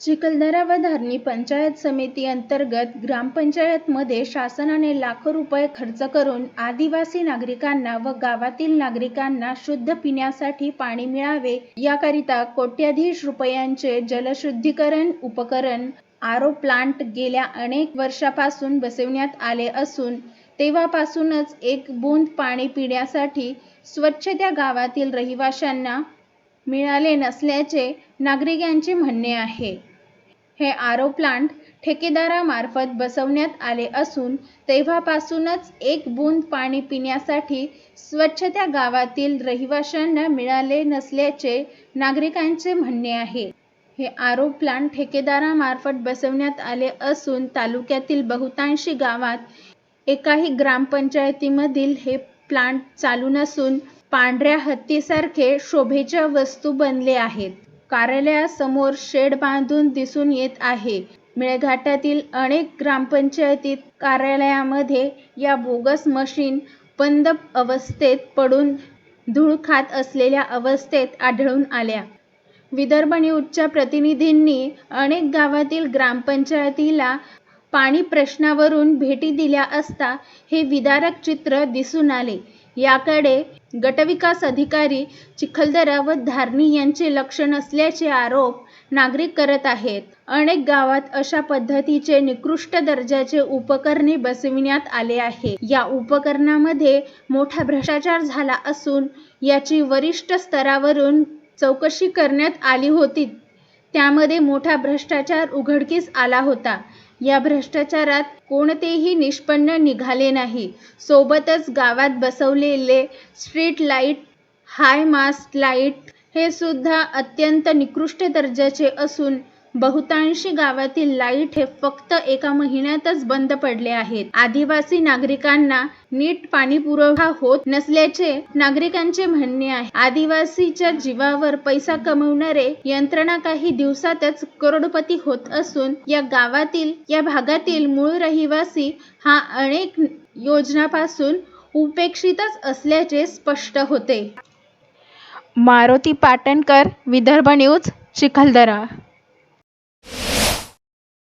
चिखलदरा व धारणी पंचायत समिती अंतर्गत ग्रामपंचायतमध्ये शासनाने लाखो रुपये खर्च करून आदिवासी नागरिकांना व गावातील नागरिकांना शुद्ध पिण्यासाठी पाणी मिळावे याकरिता कोट्याधीश रुपयांचे जलशुद्धीकरण उपकरण आरो प्लांट गेल्या अनेक वर्षापासून बसवण्यात आले असून तेव्हापासूनच एक बूंद पाणी पिण्यासाठी स्वच्छ त्या गावातील रहिवाशांना मिळाले नसल्याचे नागरिकांचे म्हणणे आहे. हे आरो प्लांट ठेकेदारामार्फत बसवण्यात आले असून तेव्हापासूनच एक बूंद पाणी पिण्यासाठी स्वच्छ त्या गावातील रहिवाशांना मिळाले नसल्याचे नागरिकांचे म्हणणे आहे. हे आरो प्लांट ठेकेदारामार्फत बसवण्यात आले असून तालुक्यातील बहुतांशी गावात एकाही ग्रामपंचायतीमधील हे प्लांट चालू नसून पांढऱ्या हत्तीसारखे शोभेच्या वस्तू बनले आहेत. कार्यालयासमोर शेड बांधून दिसून येत आहे. मेळघाटातील अनेक ग्रामपंचायतीत कार्यालयामध्ये या बोगस मशीन बंद अवस्थेत पडून धूळ खात असलेल्या अवस्थेत आढळून आल्या. विदर्भ न्यूजच्या प्रतिनिधींनी अनेक गावातील ग्रामपंचायतीला पाणी प्रश्नावरून भेटी दिल्या असता हे विदारक चित्र दिसून आले. याकडे गटविकास अधिकारी चिखलदरा व धारणी यांचे लक्ष नसल्याचे आरोप नागरिक करत आहेत. अनेक गावात अशा पद्धतीचे निकृष्ट दर्जाचे उपकरणे बसविण्यात आले आहे. या उपकरणामध्ये मोठा भ्रष्टाचार झाला असून याची वरिष्ठ स्तरावरून चौकशी करण्यात आली होती त्यामध्ये मोठा भ्रष्टाचार उघडकीस आला होता. या भ्रष्टाचारात कोणतेही निष्पन्न निघाले नाही. सोबतच गावात बसवलेले street light, high mast light हे सुद्धा अत्यंत निकृष्ट दर्जाचे असून बहुतांशी गावातील लाइट हे फक्त एका महिन्यातच बंद पडले आहेत. आदिवासी नागरिकांना नीट पाणीपुरवठा होत नसल्याचे नागरिकांचे म्हणणे आहे. आदिवासीच्या जीवावर पैसा कमवणारे यंत्रणा काही दिवसातच करोडपती होत असून या गावातील या भागातील मूळ रहिवासी हा अनेक योजनापासून उपेक्षितच असल्याचे स्पष्ट होते. मारुती पाटणकर विदर्भ न्यूज चिखलदरा